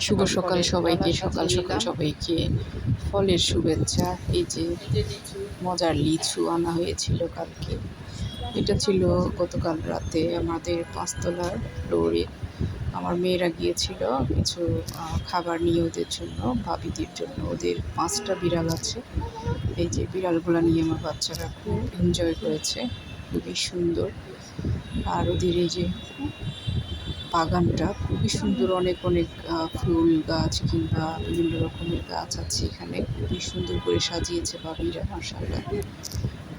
শুভ সকাল সবাইকে সকাল সকাল সবাইকে। ফলের শুভেচ্ছা এই যে মজার লিচু আনা হয়েছিল কালকে। এটা ছিল গতকাল রাতে আমাদের পাঁচতলার ফ্লোরে। আমার মেয়েরা গিয়েছিল কিছু খাবার নিয়ে ওদের জন্য ভাবিদের জন্য। ওদের পাঁচটা বিড়াল আছে। এই যে বিড়ালগুলো নিয়ে আমার বাচ্চারা খুব এনজয় করেছে। খুবই সুন্দর। আর ওদের এই যে বাগানটা খুবই সুন্দর। অনেক অনেক ফুল গাছ কিংবা বিভিন্ন রকমের গাছ আছে এখানে। খুবই সুন্দর করে সাজিয়েছে বাবিরা মাসাল্লাহ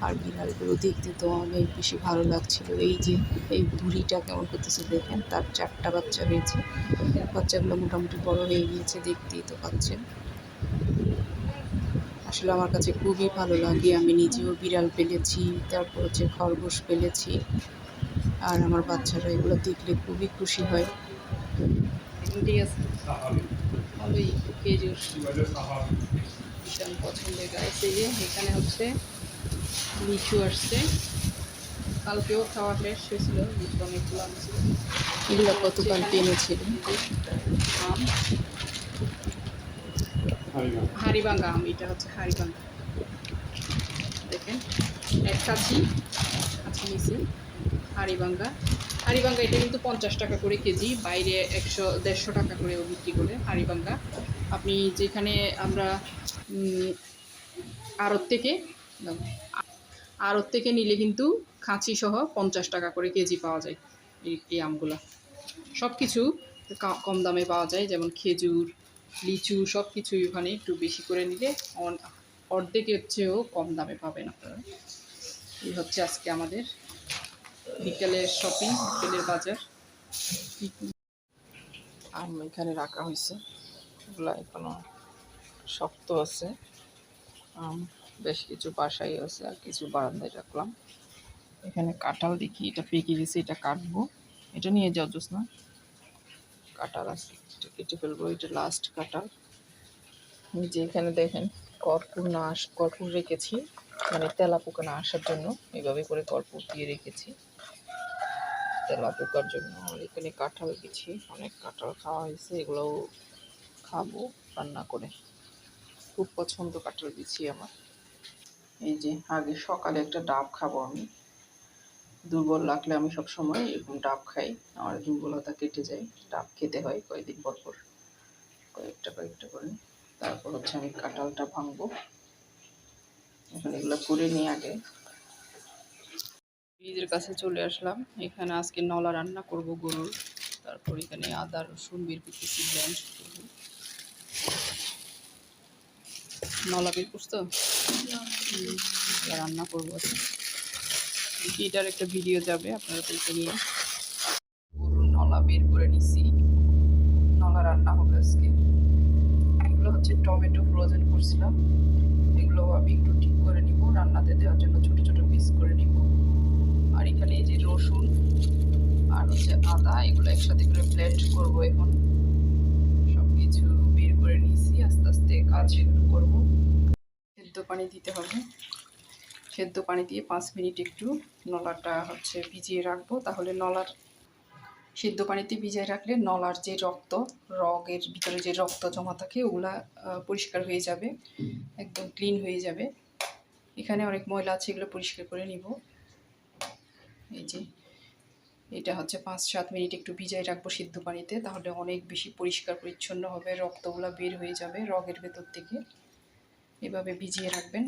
আর বিড়ালগুলো দেখতে তো অনেক বেশি ভালো লাগছিল। এই যে, এই বুড়িটা কেমন করতেছে দেখেন, তার চারটা বাচ্চা হয়েছে। বাচ্চাগুলো মোটামুটি বড় হয়ে গিয়েছে, দেখতেই তো পাচ্ছেন। আসলে আমার কাছে খুবই ভালো লাগে। আমি নিজেও বিড়াল পেলেছি, তারপর হচ্ছে খরগোশ পেলেছি। আর আমার বাচ্চারা এগুলো দেখলে খুবই খুশি হয়। ঠিক আছে ভালোই খেজুর ভীষণ পছন্দের গাছ এই যে এখানে হচ্ছে লিচু আসছে। কালকেও খাওয়া শেষ হয়েছিল লিচু অনেকগুলো আনছিল। এগুলো গতকাল এনেছিল আম হাড়িভাঙ্গা আম এটা হচ্ছে হাড়িভাঙ্গা দেখেন এক কাছি কাছি নিছি। হাড়িভাঙ্গা। হাড়িভাঙ্গা এটা কিন্তু পঞ্চাশ টাকা করে কেজি, বাইরে একশো, দেড়শো টাকা করেও বিক্রি করে হাড়িভাঙ্গা। আপনি যেখানে আমরা আড়ত থেকে আড়ত থেকে নিলে কিন্তু খাঁচি সহ পঞ্চাশ টাকা করে কেজি পাওয়া যায় এই আমগুলো। সব কিছু কম দামে পাওয়া যায়, যেমন খেজুর, লিচু সব কিছুই ওখানে একটু বেশি করে নিলে অর্ধেকের চেয়েও কম দামে পাবেন আপনারা। এই হচ্ছে আজকে আমাদের বিকেলের শপিং বিকেলের বাজার। আম এখানে রাখা হয়েছে। এখনও শক্ত আছে। বেশ কিছু বাসায় আছে আর কিছু বারান্দায় রাখলাম। এখানে কাঁঠাল দেখি, এটা পেকে গেছে, এটা কাটবো। এটা নিয়ে যাও না কাঁঠাল আছে, এটা কেটে ফেলব, এটা লাস্ট কাঁঠাল। যে এখানে দেখেন, কর্পূর না কর্পূর রেখেছি। মানে তেলা পোকা না আসার জন্য এইভাবে করে কর্পূর দিয়ে রেখেছি। তেলা পোকার জন্য। আর এখানে কাঁঠাল দিচ্ছি অনেক কাঁঠাল খাওয়া হয়েছে, এগুলোও খাব, রান্না করে। খুব পছন্দ কাঁঠাল বিছি আমার। এই যে, আগে সকালে একটা ডাব খাব আমি। দুর্বল লাগলে আমি সব সময় এরকম ডাব খাই আমার দুর্বলতা কেটে যায়। ডাব খেতে হয় কয়েকদিন পর পর, কয়েকটা কয়েকটা করে। তারপর হচ্ছে আমি কাঁঠালটা ভাঙবো। এখন এগুলো করে নিই আগে। ফ্রিজের কাছে চলে আসলাম। এখানে আজকে নলা রান্না করব গরুর। তারপর এখানে আদা, রসুন, বের করতেছি করব। নলা বের করছ? রান্না করব। এটার একটা ভিডিও যাবে আপনারা দেখে নিয়ে। গরুর নলা বের করে নিছি। নলা রান্না হবে আজকে। এগুলো হচ্ছে টমেটো ফ্রোজেন করছিলাম এগুলো আমি একটু ঠিক করে নিব রান্নাতে দেওয়ার জন্য ছোট ছোট পিস করে নিব আর এখানে এই যে রসুন আর হচ্ছে আদা, এগুলো একসাথে করে ব্লেন্ড করব এখন। সব কিছু বের করে নিয়েছি, আস্তে আস্তে কাজ শুরু করব। সেদ্ধ পানি দিতে হবে। সেদ্ধ পানি দিয়ে পাঁচ মিনিট একটু নলাটা হচ্ছে ভিজিয়ে রাখব। তাহলে নলার সেদ্ধ পানিতে ভিজিয়ে রাখলে নলার যে রক্ত, রগের ভিতরে যে রক্ত জমা থাকে, ওগুলা পরিষ্কার হয়ে যাবে। একদম ক্লিন হয়ে যাবে। এখানে অনেক ময়লা আছে, এগুলো পরিষ্কার করে নিব। এই যে, এটা হচ্ছে পাঁচ সাত মিনিট একটু ভিজাই রাখব সিদ্ধ পানিতে, তাহলে অনেক বেশি পরিষ্কার পরিচ্ছন্ন হবে, রক্তগুলো বের হয়ে যাবে রগের ভেতর থেকে। এভাবে ভিজিয়ে রাখবেন।